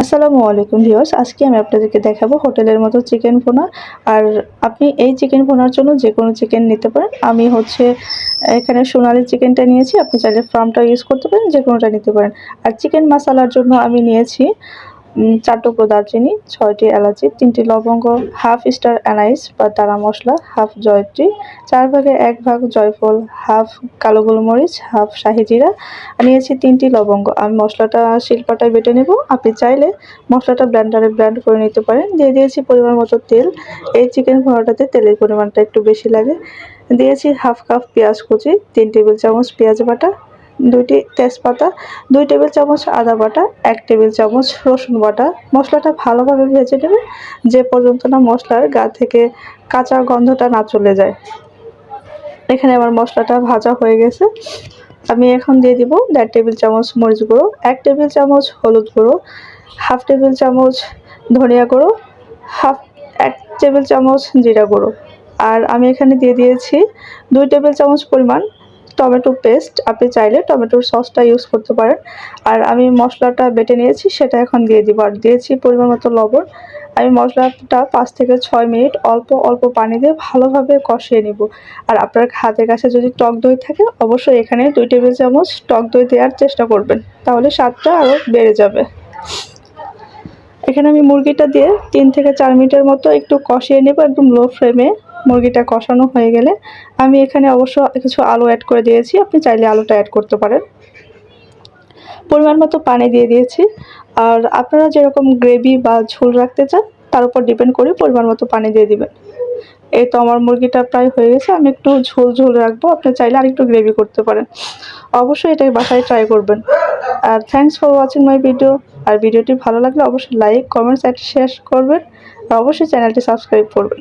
আসসালামু আলাইকুম ভিউয়ার্স, আজকে আমি আপনাদেরকে দেখাবো হোটেলের মতো চিকেন ফোনা আর আপনি এই চিকেন ফোনার জন্য যে কোনো চিকেন নিতে পারেন। আমি হচ্ছে এখানে সোনালি চিকেনটা নিয়েছি, আপনি চাইলে ফার্মটা ইউজ করতে পারেন যে কোনোটা নিতে পারেন। আর চিকেন মশালার জন্য আমি নিয়েছি চার টুকরো দারচিনি, ছয়টি এলাচি, তিনটি লবঙ্গ হাফ স্টার অ্যানাইস বা তারা মশলা হাফ জয়ত্রী, চার ভাগের এক ভাগ জয়ফল হাফ কালো গোলমরিচ হাফ শাহি জিরা। নিয়েছি তিনটি লবঙ্গ। আমি মশলাটা শিল্পাটায় বেটে নেব। আপনি চাইলে মশলাটা ব্লেন্ডারে ব্লেন্ড করে নিতে পারেন। দিয়ে দিয়েছি পরিমাণ মতো তেল। এই চিকেন ভরাটাতে তেলের পরিমাণটা একটু বেশি লাগে। দিয়েছি হাফ কাপ পেঁয়াজ কুচি, তিন টেবিল চামচ পেঁয়াজ বাটা। দুইটি তেজপাতা, দুই টেবিল চামচ আদা বাটা, এক টেবিল চামচ রসুন বাটা। মশলাটা ভালোভাবে ভেজে নেবে, যে পর্যন্ত না মশলার গা থেকে কাঁচা গন্ধটা না চলে যায়। এখানে আমার মশলাটা ভাজা হয়ে গেছে। আমি এখন দিয়ে দিব দেড় টেবিল চামচ মরিচ গুঁড়ো, এক টেবিল চামচ হলুদ গুঁড়ো, হাফ টেবিল চামচ ধনিয়া গুঁড়ো, হাফ, এক টেবিল চামচ জিরা গুঁড়ো। আর আমি এখানে দিয়ে দিয়েছি দুই টেবিল চামচ পরিমাণ টমেটো পেস্ট আপনি চাইলে টমেটোর সসটা ইউজ করতে পারেন। আর আমি মশলাটা বেটে নিয়েছি, সেটা এখন দিয়ে দিব। আর দিয়েছি পরিমাণ মতো লবণ। আমি মশলাটা পাঁচ থেকে ছয় মিনিট অল্প অল্প পানি দিয়ে ভালোভাবে কষিয়ে নিব। আর আপনার হাতের কাছে যদি টক দই থাকে, অবশ্যই এখানে দুই টেবিল চামচ টক দই দেওয়ার চেষ্টা করবেন। তাহলে স্বাদটা আরও বেড়ে যাবে। এখানে আমি মুরগিটা দিয়ে তিন থেকে চার মিনিটের মতো একটু কষিয়ে নেব একদম লো ফ্লেমে মুরগিটা কষানো হয়ে গেলে আমি এখানে অবশ্য কিছু আলু অ্যাড করে দিয়েছি। আপনি চাইলে আলুটা অ্যাড করতে পারেন। পরিমাণ মতো পানি দিয়ে দিয়েছি। আর আপনারা যেরকম গ্রেভি বা ঝোল রাখতে চান, তার উপর ডিপেন্ড করে পরিমাণ মতো পানি দিয়ে দিবেন। এই তো আমার মুরগিটা প্রায় হয়ে গেছে। আমি একটু ঝোল ঝোল রাখব। আপনি চাইলে আর একটু গ্রেভি করতে পারেন। অবশ্যই এটাই বাসায় ট্রাই করবেন। আর thanks for watching my video আর ভিডিওটি ভালো লাগলে অবশ্যই লাইক কমেন্টস অ্যাড শেয়ার করবেন। আর অবশ্যই চ্যানেলটি সাবস্ক্রাইব করবেন।